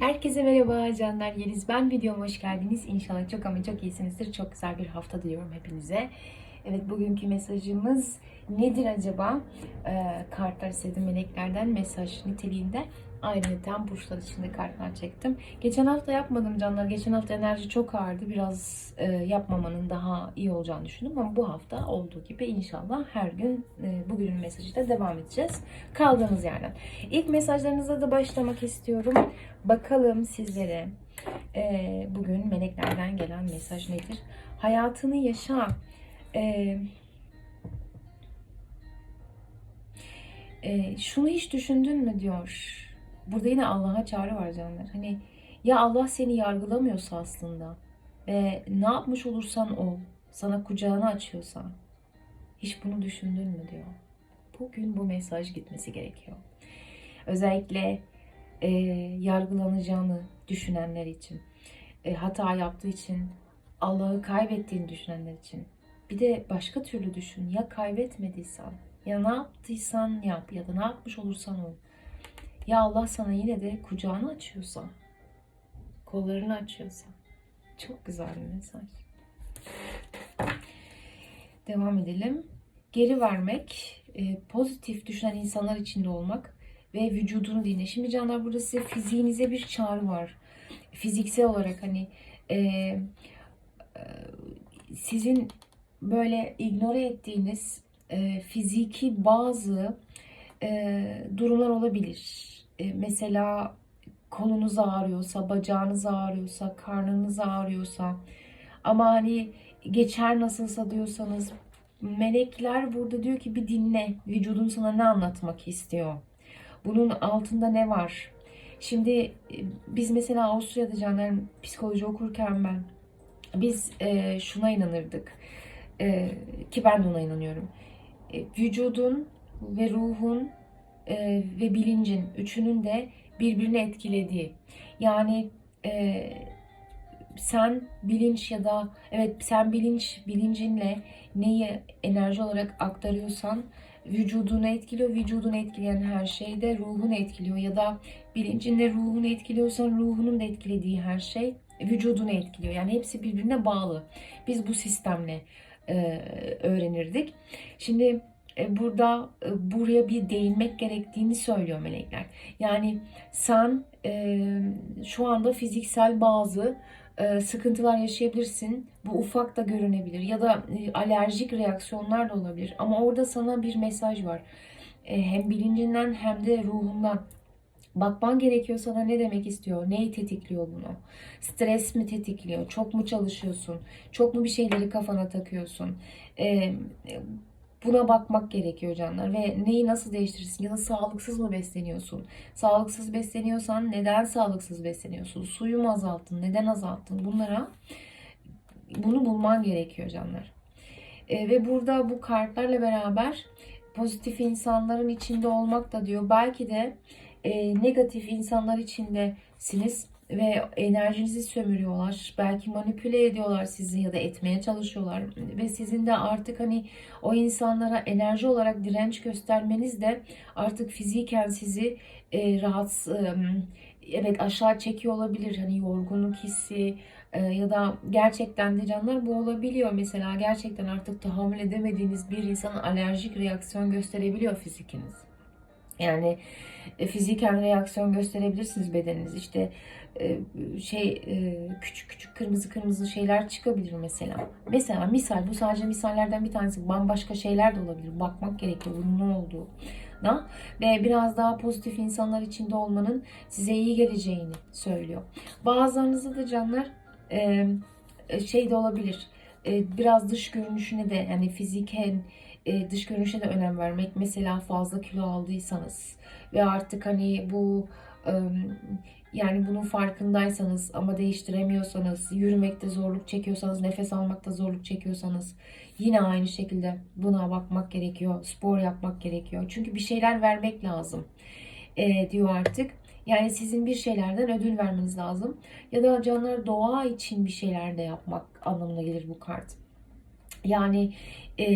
Herkese merhaba canlar Yeliz ben videoma hoş geldiniz. İnşallah çok ama çok iyisinizdir. Çok güzel bir hafta diliyorum hepinize. Evet bugünkü mesajımız nedir acaba? Ee, kartlar istedim meleklerden mesaj niteliğinde. Ayrıca burçlar içinde kartlar çektim. Geçen hafta yapmadım canlar. Geçen hafta enerji çok ağırdı. Biraz e, yapmamanın daha iyi olacağını düşündüm. Ama bu hafta olduğu gibi inşallah her gün e, bugünün mesajıyla devam edeceğiz. Kaldığımız yerden. İlk mesajlarınıza da başlamak istiyorum. Bakalım sizlere e, bugün meleklerden gelen mesaj nedir? Hayatını yaşa. E, e, şunu hiç düşündün mü diyor. Burada yine Allah'a çağrı var canlar. Hani ya Allah seni yargılamıyorsa aslında ve ne yapmış olursan ol, sana kucağını açıyorsa hiç bunu düşündün mü diyor. Bugün bu mesaj gitmesi gerekiyor. Özellikle e, yargılanacağını düşünenler için, e, hata yaptığı için, Allah'ı kaybettiğini düşünenler için. Bir de başka türlü düşün. Ya kaybetmediysen, ya ne yaptıysan yap ya da ne yapmış olursan ol. Ya Allah sana yine de kucağını açıyorsa, kollarını açıyorsa. Çok güzel bir mesaj. Devam edelim. Geri vermek, e, pozitif düşünen insanlar içinde olmak ve vücudunu dinle. Şimdi canlar burada size fiziğinize bir çağrı var. Fiziksel olarak hani e, e, sizin böyle ignore ettiğiniz e, fiziki bazı e, durumlar olabilir. E, mesela kolunuz ağrıyorsa, bacağınız ağrıyorsa, karnınız ağrıyorsa ama hani geçer nasılsa diyorsanız melekler burada diyor ki bir dinle. Vücudun sana ne anlatmak istiyor? Bunun altında ne var? Şimdi e, biz mesela Avusturya'da canlarım psikoloji okurken ben biz e, şuna inanırdık. E, ki ben de ona inanıyorum. E, vücudun ve ruhun e, ve bilincin üçünün de birbirini etkilediği. Yani e, sen bilinç ya da evet sen bilinç bilincinle neyi enerji olarak aktarıyorsan vücudunu etkiliyor. Vücudunu etkileyen her şey de ruhunu etkiliyor. Ya da bilincinle ruhunu etkiliyorsan ruhunun da etkilediği her şey vücudunu etkiliyor. Yani hepsi birbirine bağlı. Biz bu sistemle öğrenirdik. Şimdi e, burada e, buraya bir değinmek gerektiğini söylüyor melekler. Yani sen e, şu anda fiziksel bazı e, sıkıntılar yaşayabilirsin. Bu ufak da görünebilir ya da e, alerjik reaksiyonlar da olabilir. Ama orada sana bir mesaj var. E, hem bilincinden hem de ruhundan. Bakman gerekiyor sana ne demek istiyor? Neyi tetikliyor bunu? Stres mi tetikliyor? Çok mu çalışıyorsun? Çok mu bir şeyleri kafana takıyorsun? E, buna bakmak gerekiyor canlar ve neyi nasıl değiştirirsin ya da sağlıksız mı besleniyorsun? Sağlıksız besleniyorsan neden sağlıksız besleniyorsun? Suyu mu azalttın? Neden azalttın? Bunlara bunu bulman gerekiyor canlar. E, ve burada bu kartlarla beraber pozitif insanların içinde olmak da diyor. Belki de e, negatif insanlar içindesiniz ve enerjinizi sömürüyorlar. Belki manipüle ediyorlar sizi ya da etmeye çalışıyorlar. Ve sizin de artık hani o insanlara enerji olarak direnç göstermeniz de artık fiziken sizi e, rahatsız e, evet aşağı çekiyor olabilir. Hani yorgunluk hissi e, ya da gerçekten de canlar bu olabiliyor. Mesela gerçekten artık tahammül edemediğiniz bir insanın alerjik reaksiyon gösterebiliyor fizikiniz. Yani e, fiziken reaksiyon gösterebilirsiniz bedeniniz. İşte e, şey e, küçük küçük kırmızı kırmızı şeyler çıkabilir mesela. Mesela misal bu sadece misallerden bir tanesi. Bambaşka şeyler de olabilir. Bakmak gerekiyor bunun ne olduğu da ve biraz daha pozitif insanlar içinde olmanın size iyi geleceğini söylüyor. Bazılarınızda da canlar şey de olabilir. Biraz dış görünüşüne de yani fiziken dış görünüşe de önem vermek. Mesela fazla kilo aldıysanız ve artık hani bu yani bunun farkındaysanız ama değiştiremiyorsanız, yürümekte zorluk çekiyorsanız, nefes almakta zorluk çekiyorsanız yine aynı şekilde buna bakmak gerekiyor. Spor yapmak gerekiyor. Çünkü bir şeyler vermek lazım e, diyor artık. Yani sizin bir şeylerden ödül vermeniz lazım. Ya da canlar doğa için bir şeyler de yapmak anlamına gelir bu kart. Yani e,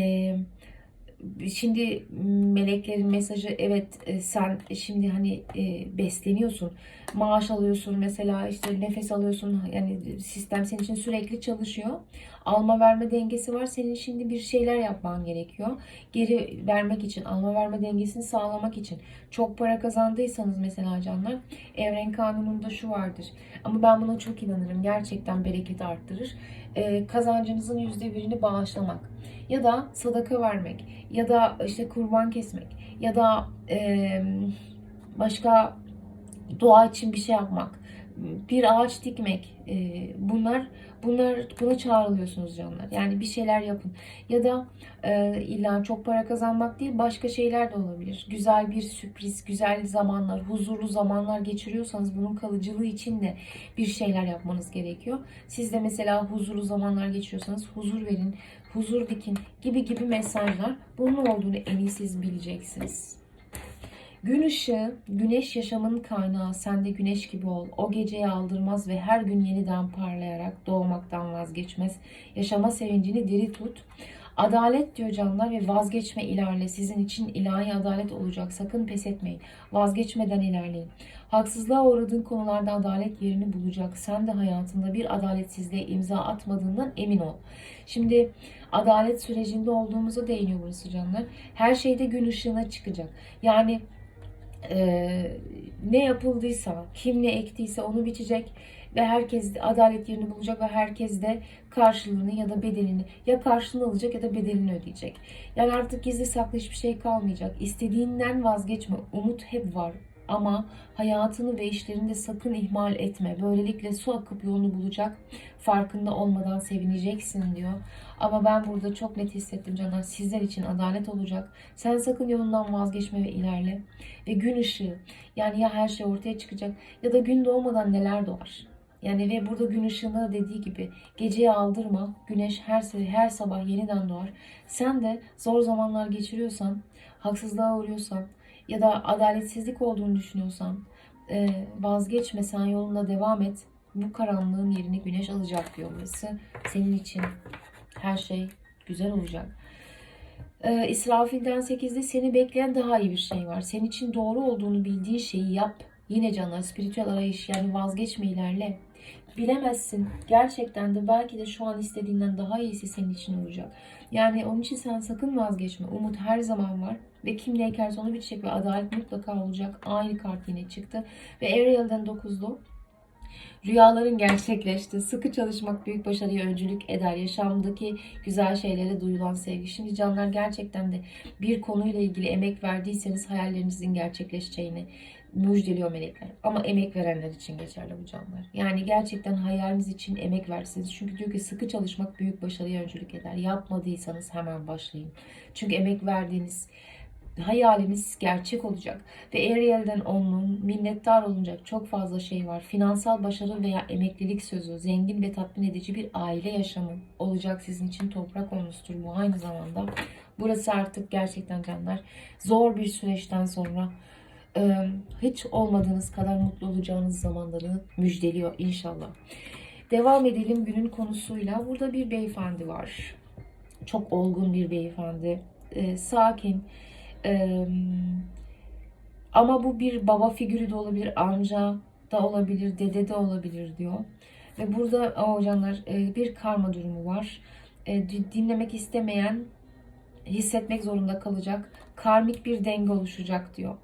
şimdi meleklerin mesajı evet e, sen şimdi hani e, besleniyorsun. Maaş alıyorsun mesela işte nefes alıyorsun. Yani sistem senin için sürekli çalışıyor. Alma verme dengesi var. Senin şimdi bir şeyler yapman gerekiyor. Geri vermek için, alma verme dengesini sağlamak için. Çok para kazandıysanız mesela canlar evren kanununda şu vardır. Ama ben buna çok inanırım. Gerçekten bereket arttırır. E, kazancınızın yüzde birini bağışlamak ya da sadaka vermek ya da işte kurban kesmek ya da e, başka doğa için bir şey yapmak bir ağaç dikmek e, bunlar bunlar buna çağrılıyorsunuz canlar. Yani bir şeyler yapın. Ya da e, illa çok para kazanmak değil başka şeyler de olabilir. Güzel bir sürpriz güzel zamanlar huzurlu zamanlar geçiriyorsanız bunun kalıcılığı için de bir şeyler yapmanız gerekiyor. Siz de mesela huzurlu zamanlar geçiriyorsanız huzur verin huzur dikin gibi gibi mesajlar bunun olduğunu en iyi siz bileceksiniz. Gün ışığı, güneş yaşamın kaynağı, sen de güneş gibi ol. O geceyi aldırmaz ve her gün yeniden parlayarak doğmaktan vazgeçmez. Yaşama sevincini diri tut. Adalet diyor canlar ve vazgeçme ilerle. Sizin için ilahi adalet olacak. Sakın pes etmeyin. Vazgeçmeden ilerleyin. Haksızlığa uğradığın konularda adalet yerini bulacak. Sen de hayatında bir adaletsizliğe imza atmadığından emin ol. Şimdi adalet sürecinde olduğumuzu değiniyor burası canlar. Her şeyde gün ışığına çıkacak. Yani e, ne yapıldıysa, kim ne ektiyse onu biçecek ve herkes adalet yerini bulacak ve herkes de karşılığını ya da bedelini ya karşılığını alacak ya da bedelini ödeyecek. Yani artık gizli saklı hiçbir şey kalmayacak. İstediğinden vazgeçme. Umut hep var. Ama hayatını ve işlerini de sakın ihmal etme. Böylelikle su akıp yolunu bulacak. Farkında olmadan sevineceksin diyor. Ama ben burada çok net hissettim canlar. Sizler için adalet olacak. Sen sakın yolundan vazgeçme ve ilerle. Ve gün ışığı. Yani ya her şey ortaya çıkacak ya da gün doğmadan neler doğar. Yani ve burada gün ışığında da dediği gibi geceye aldırma. Güneş her her sabah yeniden doğar. Sen de zor zamanlar geçiriyorsan, haksızlığa uğruyorsan, ya da adaletsizlik olduğunu düşünüyorsan e, vazgeçme sen yolunda devam et. Bu karanlığın yerini güneş alacak diyor burası. Senin için her şey güzel olacak. E, İsrafil'den 8'de seni bekleyen daha iyi bir şey var. Senin için doğru olduğunu bildiğin şeyi yap. Yine canlar spiritüel arayış yani vazgeçme ilerle. Bilemezsin. Gerçekten de belki de şu an istediğinden daha iyisi senin için olacak. Yani onun için sen sakın vazgeçme. Umut her zaman var. Ve kim ne onu bitecek ve adalet mutlaka olacak. Aynı kart yine çıktı. Ve Ariel'den 9'lu. Rüyaların gerçekleşti. Sıkı çalışmak büyük başarıya öncülük eder. Yaşamdaki güzel şeylere duyulan sevgi. Şimdi canlar gerçekten de bir konuyla ilgili emek verdiyseniz hayallerinizin gerçekleşeceğini müjdeliyor melekler. Ama emek verenler için geçerli bu canlar. Yani gerçekten hayaliniz için emek versiniz. Çünkü diyor ki sıkı çalışmak büyük başarıya öncülük eder. Yapmadıysanız hemen başlayın. Çünkü emek verdiğiniz hayaliniz gerçek olacak. Ve Ariel'den onun minnettar olunacak çok fazla şey var. Finansal başarı veya emeklilik sözü, zengin ve tatmin edici bir aile yaşamı olacak sizin için toprak olmuştur bu aynı zamanda. Burası artık gerçekten canlar zor bir süreçten sonra hiç olmadığınız kadar mutlu olacağınız zamanları müjdeliyor inşallah. Devam edelim günün konusuyla. Burada bir beyefendi var. Çok olgun bir beyefendi. sakin. ama bu bir baba figürü de olabilir, amca da olabilir, dede de olabilir diyor. Ve burada o canlar bir karma durumu var. dinlemek istemeyen hissetmek zorunda kalacak. Karmik bir denge oluşacak diyor.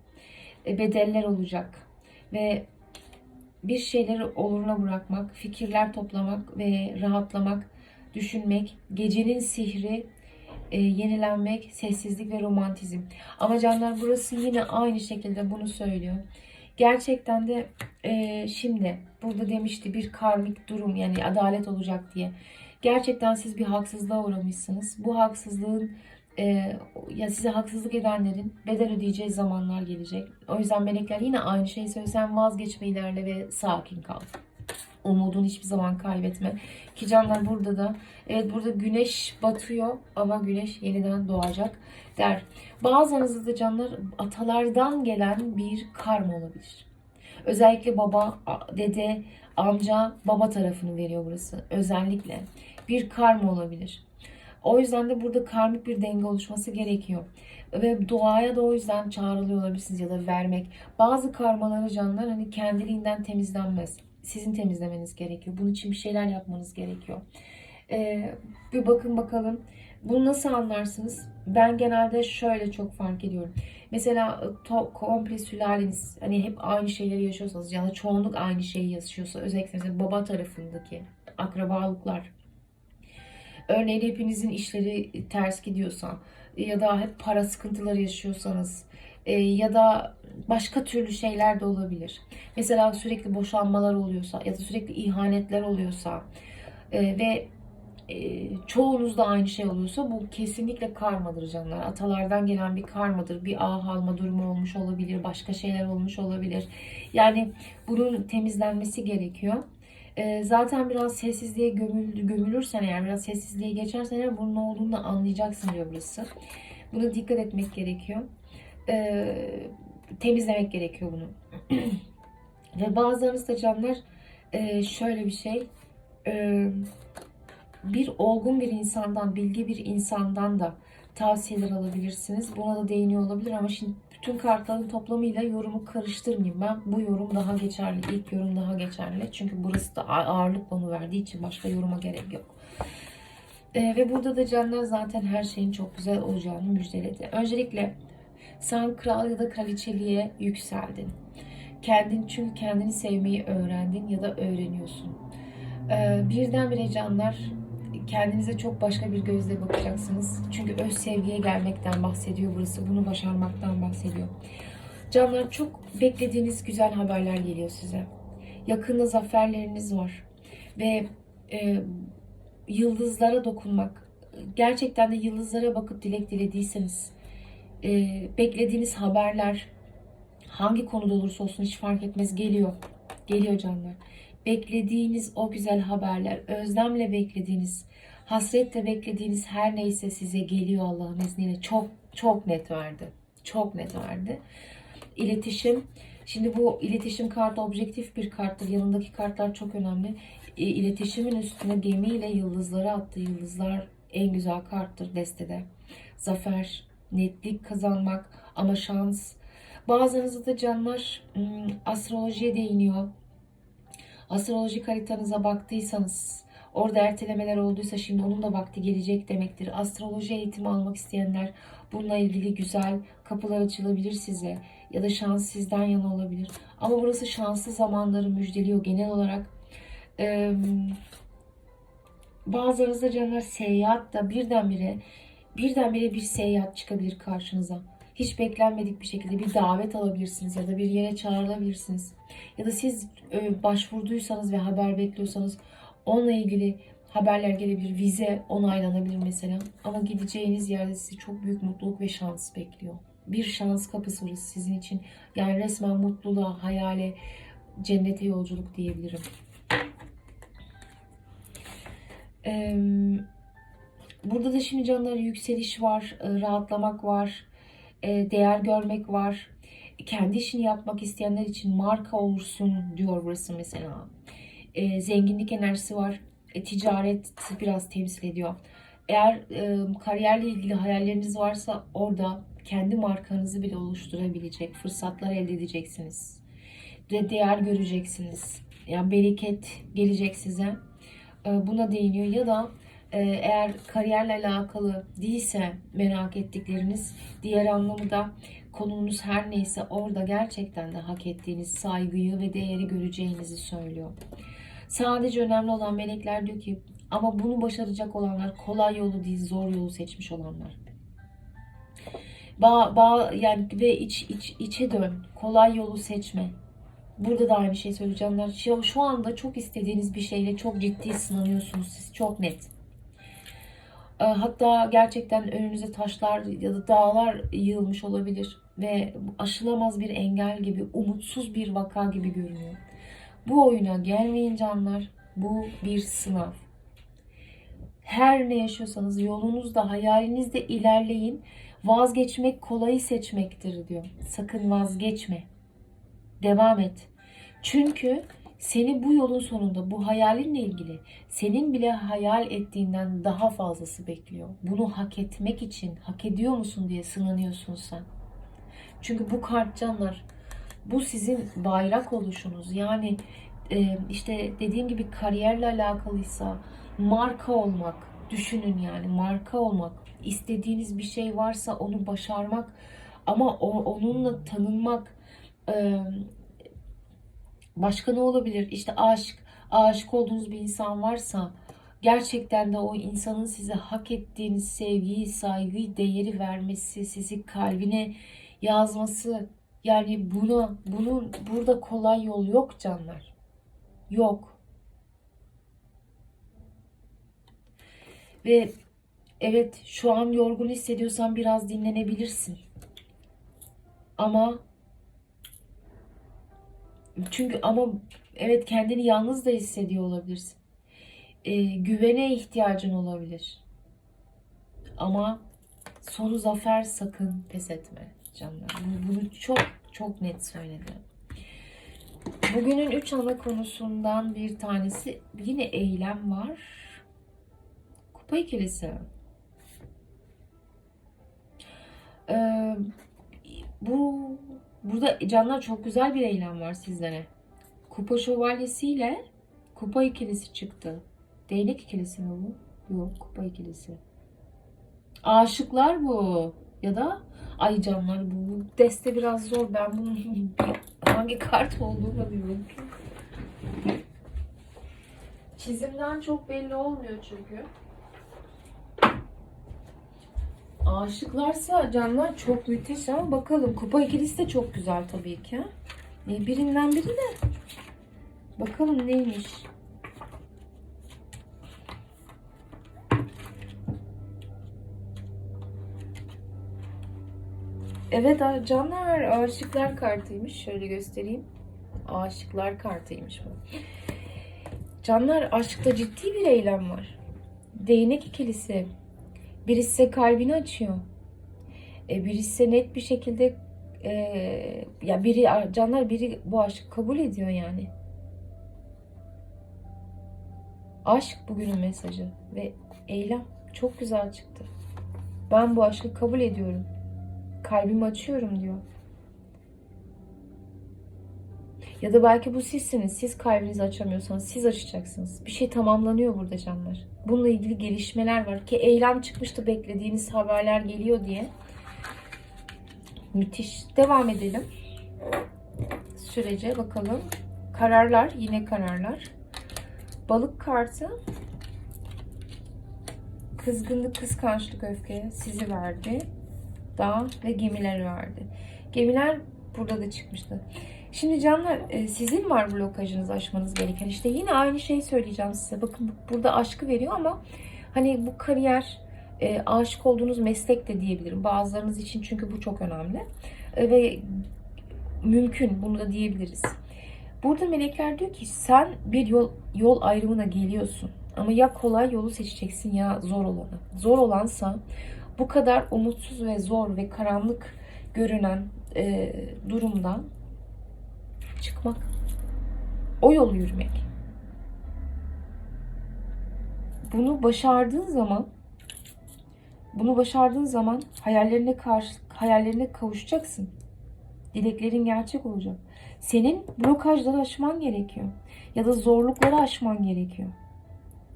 E, bedeller olacak. Ve bir şeyleri oluruna bırakmak, fikirler toplamak ve rahatlamak, düşünmek, gecenin sihri, e, yenilenmek, sessizlik ve romantizm. Ama canlar burası yine aynı şekilde bunu söylüyor. Gerçekten de e, şimdi burada demişti bir karmik durum yani adalet olacak diye. Gerçekten siz bir haksızlığa uğramışsınız. Bu haksızlığın e, ya size haksızlık edenlerin bedel ödeyeceği zamanlar gelecek. O yüzden melekler yine aynı şeyi söylüyor. Sen vazgeçme ilerle ve sakin kal. Umudunu hiçbir zaman kaybetme. Ki canlar burada da evet burada güneş batıyor ama güneş yeniden doğacak der. Bazılarınızda da canlar atalardan gelen bir karma olabilir. Özellikle baba, dede, amca, baba tarafını veriyor burası. Özellikle bir karma olabilir O yüzden de burada karmik bir denge oluşması gerekiyor. Ve duaya da o yüzden çağrılıyor olabilirsiniz ya da vermek. Bazı karmaları canlar hani kendiliğinden temizlenmez. Sizin temizlemeniz gerekiyor. Bunun için bir şeyler yapmanız gerekiyor. Ee, bir bakın bakalım. Bunu nasıl anlarsınız? Ben genelde şöyle çok fark ediyorum. Mesela to, komple sülaleniz hani hep aynı şeyleri yaşıyorsanız ya da çoğunluk aynı şeyi yaşıyorsa özellikle mesela baba tarafındaki akrabalıklar örneğin hepinizin işleri ters gidiyorsa ya da hep para sıkıntıları yaşıyorsanız e, ya da başka türlü şeyler de olabilir. Mesela sürekli boşanmalar oluyorsa ya da sürekli ihanetler oluyorsa e, ve e, çoğunuzda aynı şey oluyorsa bu kesinlikle karmadır canlar. Atalardan gelen bir karmadır. Bir ah alma durumu olmuş olabilir. Başka şeyler olmuş olabilir. Yani bunun temizlenmesi gerekiyor. E, zaten biraz sessizliğe gömül, gömülürsen eğer biraz sessizliğe geçersen eğer bunun olduğunu da anlayacaksın diyor burası. Buna dikkat etmek gerekiyor. E, temizlemek gerekiyor bunu. Ve bazılarınız da canlar e, şöyle bir şey. E, bir olgun bir insandan, bilgi bir insandan da tavsiyeler alabilirsiniz. Buna da değiniyor olabilir ama şimdi bütün kartların toplamıyla yorumu karıştırmayayım. Ben bu yorum daha geçerli, ilk yorum daha geçerli. Çünkü burası da ağırlık onu verdiği için başka yoruma gerek yok. Ee, ve burada da canlar zaten her şeyin çok güzel olacağını müjdeledi. Öncelikle sen kral ya da kraliçeliğe yükseldin. Kendin çünkü kendini sevmeyi öğrendin ya da öğreniyorsun. Ee, birdenbire canlar kendinize çok başka bir gözle bakacaksınız. Çünkü öz sevgiye gelmekten bahsediyor burası. Bunu başarmaktan bahsediyor. Canlar çok beklediğiniz güzel haberler geliyor size. Yakında zaferleriniz var. Ve e, yıldızlara dokunmak. Gerçekten de yıldızlara bakıp dilek dilediyseniz e, beklediğiniz haberler hangi konuda olursa olsun hiç fark etmez geliyor. Geliyor canlar. Beklediğiniz o güzel haberler, özlemle beklediğiniz, hasretle beklediğiniz her neyse size geliyor Allah'ın izniyle. Çok çok net verdi. Çok net verdi. İletişim. Şimdi bu iletişim kartı objektif bir karttır. Yanındaki kartlar çok önemli. İletişimin üstüne gemiyle yıldızları attı. Yıldızlar en güzel karttır destede. Zafer, netlik kazanmak ama şans. Bazılarınızda da canlar ım, astrolojiye değiniyor. Astrolojik haritanıza baktıysanız orada ertelemeler olduysa şimdi onun da vakti gelecek demektir. Astroloji eğitimi almak isteyenler bununla ilgili güzel kapılar açılabilir size ya da şans sizden yana olabilir. Ama burası şanslı zamanları müjdeliyor genel olarak. Ee, bazılarınızda canlar seyahat da birdenbire birdenbire bir seyahat çıkabilir karşınıza. Hiç beklenmedik bir şekilde bir davet alabilirsiniz ya da bir yere çağrılabilirsiniz. Ya da siz e, başvurduysanız ve haber bekliyorsanız onunla ilgili haberler gelebilir. Vize onaylanabilir mesela. Ama gideceğiniz yerde sizi çok büyük mutluluk ve şans bekliyor. Bir şans kapısı orası sizin için. Yani resmen mutluluğa, hayale, cennete yolculuk diyebilirim. Burada da şimdi canlar yükseliş var, e, rahatlamak var, değer görmek var. Kendi işini yapmak isteyenler için marka olursun diyor burası mesela. E, zenginlik enerjisi var. E, ticaret biraz temsil ediyor. Eğer e, kariyerle ilgili hayalleriniz varsa orada kendi markanızı bile oluşturabilecek fırsatlar elde edeceksiniz. Ve değer göreceksiniz. Yani bereket gelecek size. E, buna değiniyor. Ya da e, eğer kariyerle alakalı değilse merak ettikleriniz diğer anlamı da konunuz her neyse orada gerçekten de hak ettiğiniz saygıyı ve değeri göreceğinizi söylüyor. Sadece önemli olan melekler diyor ki ama bunu başaracak olanlar kolay yolu değil zor yolu seçmiş olanlar. Ba, ba yani ve iç, iç içe dön. Kolay yolu seçme. Burada da aynı şey söyleyeceğimler. Şu, şu anda çok istediğiniz bir şeyle çok ciddi sınanıyorsunuz siz. Çok net. E, Hatta gerçekten önünüze taşlar ya da dağlar yığılmış olabilir ve aşılamaz bir engel gibi, umutsuz bir vaka gibi görünüyor. Bu oyuna gelmeyin canlar. Bu bir sınav. Her ne yaşıyorsanız yolunuzda, hayalinizde ilerleyin. Vazgeçmek kolayı seçmektir diyor. Sakın vazgeçme. Devam et. Çünkü seni bu yolun sonunda bu hayalinle ilgili senin bile hayal ettiğinden daha fazlası bekliyor. Bunu hak etmek için hak ediyor musun diye sınanıyorsun sen. Çünkü bu kart canlar bu sizin bayrak oluşunuz. Yani e, işte dediğim gibi kariyerle alakalıysa marka olmak düşünün yani marka olmak istediğiniz bir şey varsa onu başarmak ama onunla tanınmak e, başka ne olabilir? İşte aşk aşık olduğunuz bir insan varsa gerçekten de o insanın size hak ettiğiniz sevgiyi saygıyı değeri vermesi sizi kalbine yazması yani buna bunun burada kolay yol yok canlar. Yok. Ve evet şu an yorgun hissediyorsan biraz dinlenebilirsin. Ama çünkü ama evet kendini yalnız da hissediyor olabilirsin. Ee, güvene ihtiyacın olabilir. Ama sonu zafer sakın pes etme canlar. Bunu, bunu çok çok net söyledim. Bugünün üç ana konusundan bir tanesi yine eylem var. Kupa ikilisi. Ee, bu burada canlar çok güzel bir eylem var sizlere. Kupa şövalyesiyle kupa ikilisi çıktı. Değnek ikilisi mi bu? Yok kupa ikilisi. Aşıklar bu. Ya da ay canlar bu, deste biraz zor. Ben bunun hangi kart olduğunu bilmiyorum. Çizimden çok belli olmuyor çünkü. Aşıklarsa canlar çok müthiş ama bakalım. Kupa ikilisi de çok güzel tabii ki. E, birinden biri de. Bakalım neymiş. Evet canlar aşıklar kartıymış. Şöyle göstereyim. Aşıklar kartıymış bu. Canlar aşkta ciddi bir eylem var. Değnek ikilisi. Birisi size kalbini açıyor. E, birisi size net bir şekilde e, ya biri canlar biri bu aşkı kabul ediyor yani. Aşk bugünün mesajı ve eylem çok güzel çıktı. Ben bu aşkı kabul ediyorum. Kalbimi açıyorum diyor. Ya da belki bu sizsiniz. Siz kalbinizi açamıyorsanız siz açacaksınız. Bir şey tamamlanıyor burada canlar. Bununla ilgili gelişmeler var ki eylem çıkmıştı beklediğiniz haberler geliyor diye. Müthiş. Devam edelim. Sürece bakalım. Kararlar. Yine kararlar. Balık kartı. Kızgınlık, kıskançlık, öfke sizi verdi. Dağ ve gemiler verdi. Gemiler burada da çıkmıştı. Şimdi canlar e, sizin var blokajınızı aşmanız gereken. İşte yine aynı şeyi söyleyeceğim size. Bakın burada aşkı veriyor ama hani bu kariyer e, aşık olduğunuz meslek de diyebilirim. Bazılarınız için çünkü bu çok önemli. E, ve mümkün bunu da diyebiliriz. Burada melekler diyor ki sen bir yol yol ayrımına geliyorsun. Ama ya kolay yolu seçeceksin ya zor olanı. Zor olansa bu kadar umutsuz ve zor ve karanlık görünen e, durumdan çıkmak. O yolu yürümek. Bunu başardığın zaman bunu başardığın zaman hayallerine karşı hayallerine kavuşacaksın. Dileklerin gerçek olacak. Senin blokajları aşman gerekiyor. Ya da zorlukları aşman gerekiyor.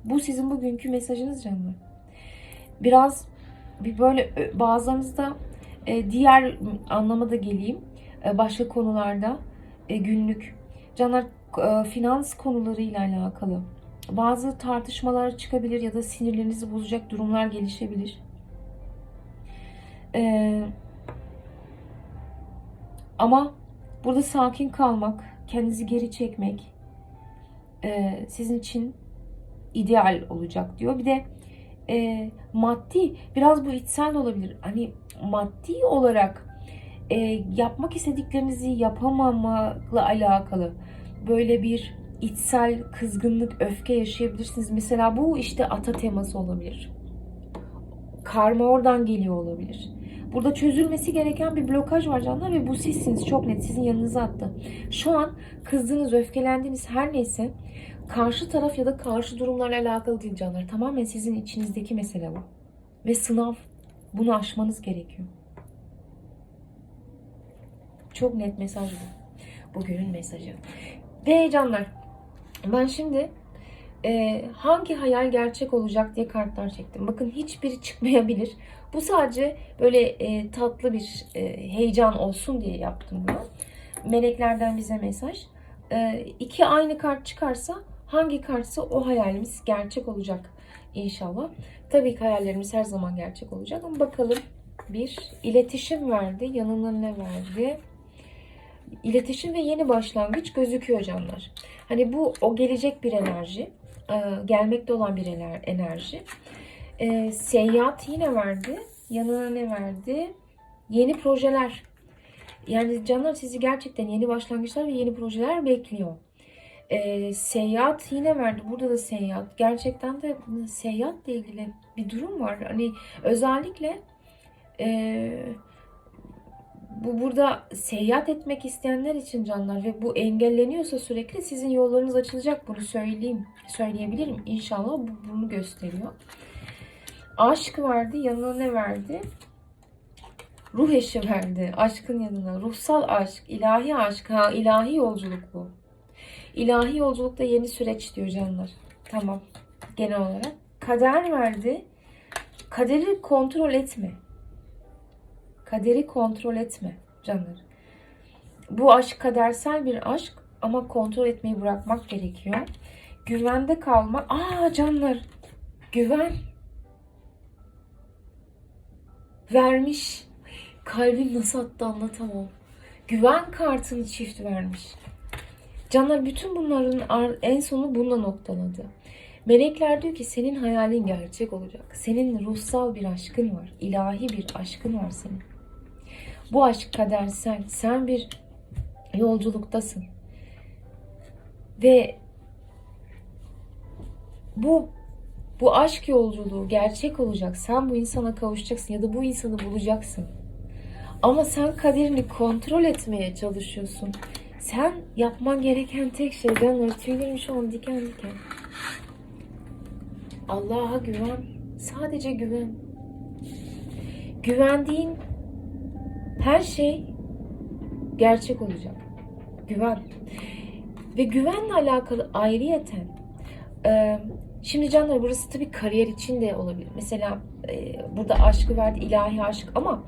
Bu sizin bugünkü mesajınız canlar. Biraz bir böyle bazılarınızda e, diğer anlamada geleyim. E, başka konularda e, günlük canlar finans konularıyla alakalı bazı tartışmalar çıkabilir ya da sinirlerinizi bozacak durumlar gelişebilir. Ee, ama burada sakin kalmak, kendinizi geri çekmek e, sizin için ideal olacak diyor. Bir de e, maddi, biraz bu içsel de olabilir. Hani maddi olarak e, yapmak istediklerinizi yapamamakla alakalı böyle bir içsel kızgınlık, öfke yaşayabilirsiniz. Mesela bu işte ata teması olabilir. Karma oradan geliyor olabilir. Burada çözülmesi gereken bir blokaj var canlar ve bu sizsiniz. Çok net sizin yanınıza attı. Şu an kızdığınız, öfkelendiğiniz her neyse karşı taraf ya da karşı durumlarla alakalı değil canlar. Tamamen sizin içinizdeki mesele bu. Ve sınav. Bunu aşmanız gerekiyor. Çok net mesaj bu. Bugünün mesajı. Ve canlar ben şimdi e, hangi hayal gerçek olacak diye kartlar çektim. Bakın hiçbiri çıkmayabilir. Bu sadece böyle e, tatlı bir e, heyecan olsun diye yaptım bunu. Meleklerden bize mesaj. E, iki aynı kart çıkarsa hangi kartsa o hayalimiz gerçek olacak inşallah. Tabii ki hayallerimiz her zaman gerçek olacak ama bakalım bir iletişim verdi. Yanına ne verdi? İletişim ve yeni başlangıç gözüküyor canlar. Hani bu o gelecek bir enerji. e, Gelmekte olan bir ener- enerji. E, yine verdi. Yanına ne verdi? Yeni projeler. Yani canlar sizi gerçekten yeni başlangıçlar ve yeni projeler bekliyor. E, seyahat yine verdi. Burada da seyahat. Gerçekten de seyahatle ilgili bir durum var. Hani özellikle e, bu burada seyahat etmek isteyenler için canlar ve bu engelleniyorsa sürekli sizin yollarınız açılacak bunu söyleyeyim söyleyebilirim inşallah bu bunu gösteriyor. Aşk verdi yanına ne verdi? Ruh eşi verdi aşkın yanına ruhsal aşk ilahi aşk ha ilahi yolculuk bu. İlahi yolculukta yeni süreç diyor canlar. Tamam genel olarak. Kader verdi. Kaderi kontrol etme. Kaderi kontrol etme canlar. Bu aşk kadersel bir aşk ama kontrol etmeyi bırakmak gerekiyor. Güvende kalma. Aa canlar. Güven. Vermiş. Kalbim nasıl attı anlatamam. Güven kartını çift vermiş. Canlar bütün bunların ar- en sonu bununla noktaladı. Melekler diyor ki senin hayalin gerçek olacak. Senin ruhsal bir aşkın var. ilahi bir aşkın var senin. Bu aşk kadersel. Sen bir yolculuktasın. Ve bu bu aşk yolculuğu gerçek olacak. Sen bu insana kavuşacaksın ya da bu insanı bulacaksın. Ama sen kaderini kontrol etmeye çalışıyorsun. Sen yapman gereken tek şey canlar tüylerim şu an diken diken. Allah'a güven. Sadece güven. Güvendiğin her şey gerçek olacak. Güven. Ve güvenle alakalı ayrıyeten e, şimdi canlar burası tabii kariyer için de olabilir. Mesela e, burada aşkı verdi ilahi aşk ama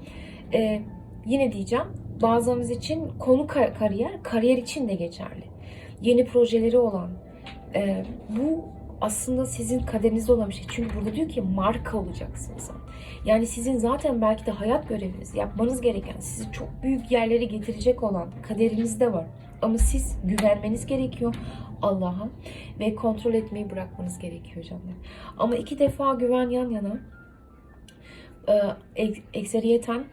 e, yine diyeceğim bazılarımız için konu kar- kariyer kariyer için de geçerli. Yeni projeleri olan e, bu aslında sizin kaderinizde olan bir şey. Çünkü burada diyor ki marka olacaksın sen. Yani sizin zaten belki de hayat göreviniz, yapmanız gereken, sizi çok büyük yerlere getirecek olan kaderinizde var. Ama siz güvenmeniz gerekiyor Allah'a ve kontrol etmeyi bırakmanız gerekiyor canlar. Ama iki defa güven yan yana e, ek- ekseriyeten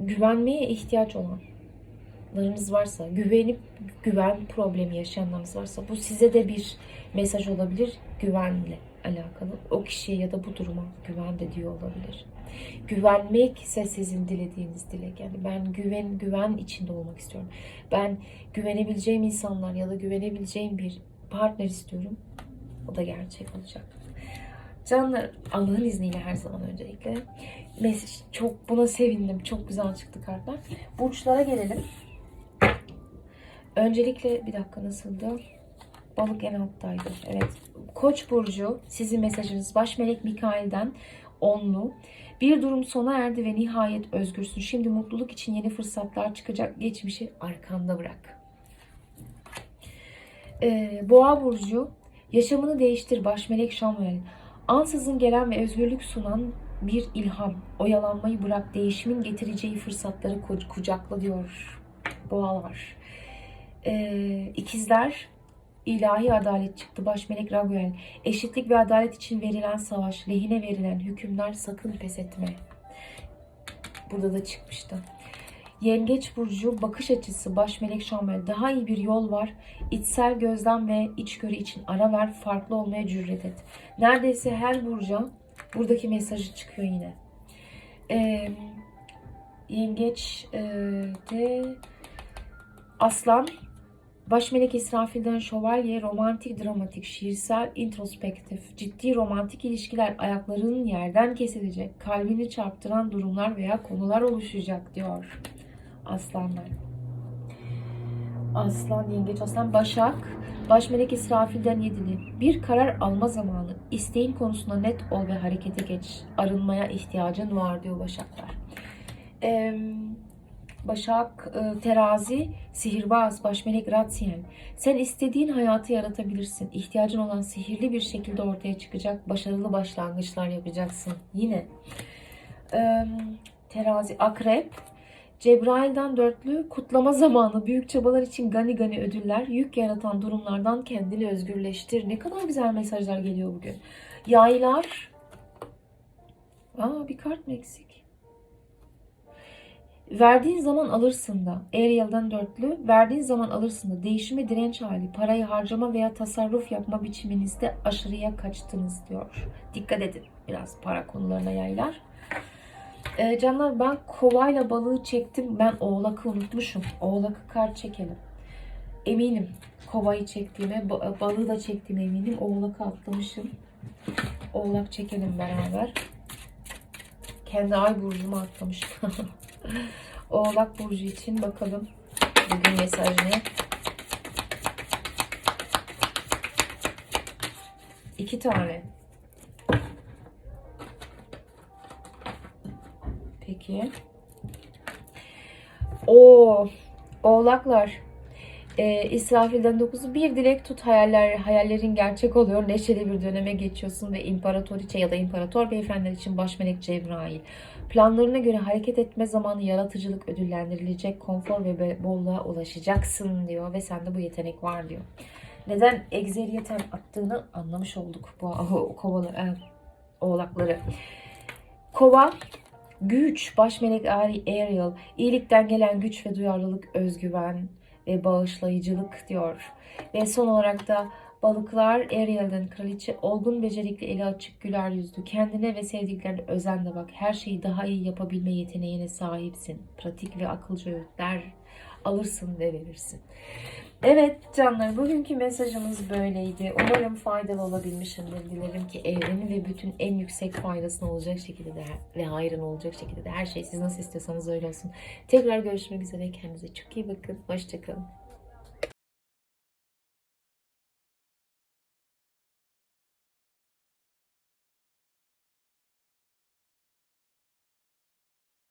güvenmeye ihtiyaç olanlarınız varsa, güvenip güven problemi yaşayanlarınız varsa bu size de bir mesaj olabilir güvenle alakalı. O kişiye ya da bu duruma güven de diyor olabilir. Güvenmek ise sizin dilediğiniz dilek. Yani ben güven güven içinde olmak istiyorum. Ben güvenebileceğim insanlar ya da güvenebileceğim bir partner istiyorum. O da gerçek olacak. Canlar Allah'ın izniyle her zaman öncelikle. Mesaj çok buna sevindim. Çok güzel çıktı kartlar. Burçlara gelelim. Öncelikle bir dakika nasıldı? Balık en alttaydı. Evet. Koç burcu sizin mesajınız baş melek Mikail'den onlu. Bir durum sona erdi ve nihayet özgürsün. Şimdi mutluluk için yeni fırsatlar çıkacak. Geçmişi arkanda bırak. Ee, Boğa burcu yaşamını değiştir baş melek Şamuel. Ansızın gelen ve özgürlük sunan bir ilham. Oyalanmayı bırak. Değişimin getireceği fırsatları ku- kucakla diyor boğalar. Ee, ikizler ilahi adalet çıktı. Baş melek Raguel. Eşitlik ve adalet için verilen savaş, lehine verilen hükümler sakın pes etme. Burada da çıkmıştı. Yengeç burcu bakış açısı baş melek Şamel. Daha iyi bir yol var. İçsel gözlem ve içgörü için ara ver. Farklı olmaya cüret et. Neredeyse her burca buradaki mesajı çıkıyor yine. Ee, Yengeç e, de Aslan Baş melek İsrafil'den şövalye, romantik, dramatik, şiirsel, introspektif, ciddi romantik ilişkiler ayaklarının yerden kesilecek, kalbini çarptıran durumlar veya konular oluşacak diyor aslanlar. Aslan, yengeç, aslan, başak, baş melek İsrafil'den yedili. Bir karar alma zamanı. İsteğin konusunda net ol ve harekete geç. Arınmaya ihtiyacın var diyor başaklar. Eee Başak, e, terazi, sihirbaz, başmelek Ratsiyen. Sen istediğin hayatı yaratabilirsin. İhtiyacın olan sihirli bir şekilde ortaya çıkacak. Başarılı başlangıçlar yapacaksın. Yine. Terazi, akrep, Cebrail'den dörtlü, kutlama zamanı, büyük çabalar için gani gani ödüller, yük yaratan durumlardan kendini özgürleştir. Ne kadar güzel mesajlar geliyor bugün. Yaylar. Aa bir kart mı eksik? Verdiğin zaman alırsın da. Ariel'den dörtlü. Verdiğin zaman alırsın da. Değişime direnç hali. Parayı harcama veya tasarruf yapma biçiminizde aşırıya kaçtınız diyor. Dikkat edin biraz para konularına yaylar. Ee, canlar ben kovayla balığı çektim. Ben oğlakı unutmuşum. Oğlakı kart çekelim. Eminim kovayı çektiğime, ba- balığı da çektiğime eminim. Oğlakı atlamışım. Oğlak çekelim beraber. Kendi ay burcumu atlamışım. Oğlak Burcu için bakalım bugün mesaj ne? İki tane. Peki. O Oğlaklar. Ee, İsrafil'den 9'u bir dilek tut hayaller hayallerin gerçek oluyor. Neşeli bir döneme geçiyorsun ve imparatoriçe ya da imparator beyefendiler için baş melek Cebrail. Planlarına göre hareket etme zamanı yaratıcılık ödüllendirilecek, konfor ve bolluğa ulaşacaksın diyor ve sende bu yetenek var diyor. Neden egzeriyeten attığını anlamış olduk bu o, kovalı, e, oğlakları. Kova güç, baş melek Ari- Ariel, iyilikten gelen güç ve duyarlılık, özgüven ve bağışlayıcılık diyor. Ve son olarak da Balıklar Ariel'den kraliçe olgun becerikli eli açık güler yüzlü kendine ve sevdiklerine özenle bak her şeyi daha iyi yapabilme yeteneğine sahipsin pratik ve akılcı öğütler alırsın ve verirsin Evet canlar bugünkü mesajımız böyleydi. Umarım faydalı olabilmişimdir. Dilerim ki evrenin ve bütün en yüksek faydasına olacak şekilde de ve hayrına olacak şekilde de her şey siz nasıl istiyorsanız öyle olsun. Tekrar görüşmek üzere. Kendinize çok iyi bakın. Hoşçakalın.